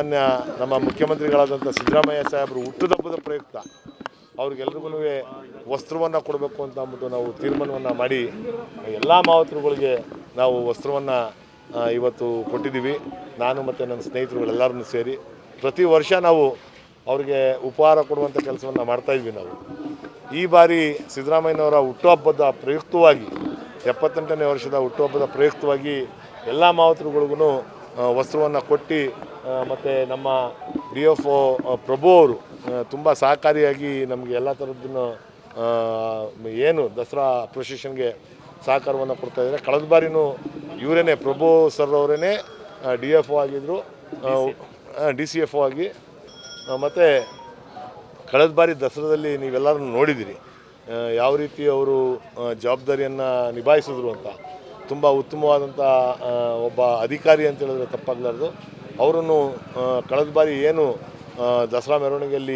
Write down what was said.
ಮಾನ್ಯ ನಮ್ಮ ಮುಖ್ಯಮಂತ್ರಿಗಳಾದಂಥ ಸಿದ್ದರಾಮಯ್ಯ ಸಾಹೇಬರು ಹುಟ್ಟುಹಬ್ಬದ ಪ್ರಯುಕ್ತ ಅವ್ರಿಗೆಲ್ರಿಗೂ ವಸ್ತ್ರವನ್ನು ಕೊಡಬೇಕು ಅಂತ ಅಂದ್ಬಿಟ್ಟು ನಾವು ತೀರ್ಮಾನವನ್ನು ಮಾಡಿ, ಎಲ್ಲ ಮಾವತರುಗಳಿಗೆ ನಾವು ವಸ್ತ್ರವನ್ನು ಇವತ್ತು ಕೊಟ್ಟಿದ್ದೀವಿ. ನಾನು ಮತ್ತು ನನ್ನ ಸ್ನೇಹಿತರುಗಳೆಲ್ಲರನ್ನು ಸೇರಿ ಪ್ರತಿ ವರ್ಷ ನಾವು ಅವ್ರಿಗೆ ಉಪಹಾರ ಕೊಡುವಂಥ ಕೆಲಸವನ್ನು ಮಾಡ್ತಾಯಿದ್ವಿ ನಾವು. ಈ ಬಾರಿ ಸಿದ್ದರಾಮಯ್ಯನವರ ಹುಟ್ಟುಹಬ್ಬದ ಪ್ರಯುಕ್ತವಾಗಿ, ಎಪ್ಪತ್ತೆಂಟನೇ ವರ್ಷದ ಹುಟ್ಟುಹಬ್ಬದ ಪ್ರಯುಕ್ತವಾಗಿ ಎಲ್ಲ ಮಾವತರುಗಳಿಗೂ ವಸ್ತ್ರವನ್ನು ಕೊಟ್ಟು ಮತ್ತು ನಮ್ಮ ಡಿ ಎಫ್ ಒ ಪ್ರಭು ಅವರು ತುಂಬ ಸಹಕಾರಿಯಾಗಿ ನಮಗೆ ಎಲ್ಲ ಥರದ್ದನ್ನು ಏನು ದಸರಾ ಪ್ರೊಸೆಷನ್ಗೆ ಸಹಕಾರವನ್ನು ಕೊಡ್ತಾ ಇದ್ದಾರೆ ಕಳೆದ ಬಾರಿನೂ ಪ್ರಭೋ ಪ್ರಭು ಸರ್ ಅವರೇ ಡಿ ಎಫ್ ಒ ಆಗಿದ್ದರು ಡಿ ಸಿ ಎಫ್ ಒ ಆಗಿ ಮತ್ತು ಕಳೆದ ಬಾರಿ ದಸರಾದಲ್ಲಿ ನೀವೆಲ್ಲರೂ ನೋಡಿದ್ದೀರಿ ಯಾವ ರೀತಿ ಅವರು ಜವಾಬ್ದಾರಿಯನ್ನು ನಿಭಾಯಿಸಿದ್ರು ಅಂತ, ತುಂಬ ಉತ್ತಮವಾದಂಥ ಒಬ್ಬ ಅಧಿಕಾರಿ ಅಂತ ಹೇಳಿದ್ರೆ ತಪ್ಪಾಗಲಾರ್ದು. ಅವರನ್ನು ಕಳೆದ ಬಾರಿ ಏನು ದಸರಾ ಮೆರವಣಿಗೆಯಲ್ಲಿ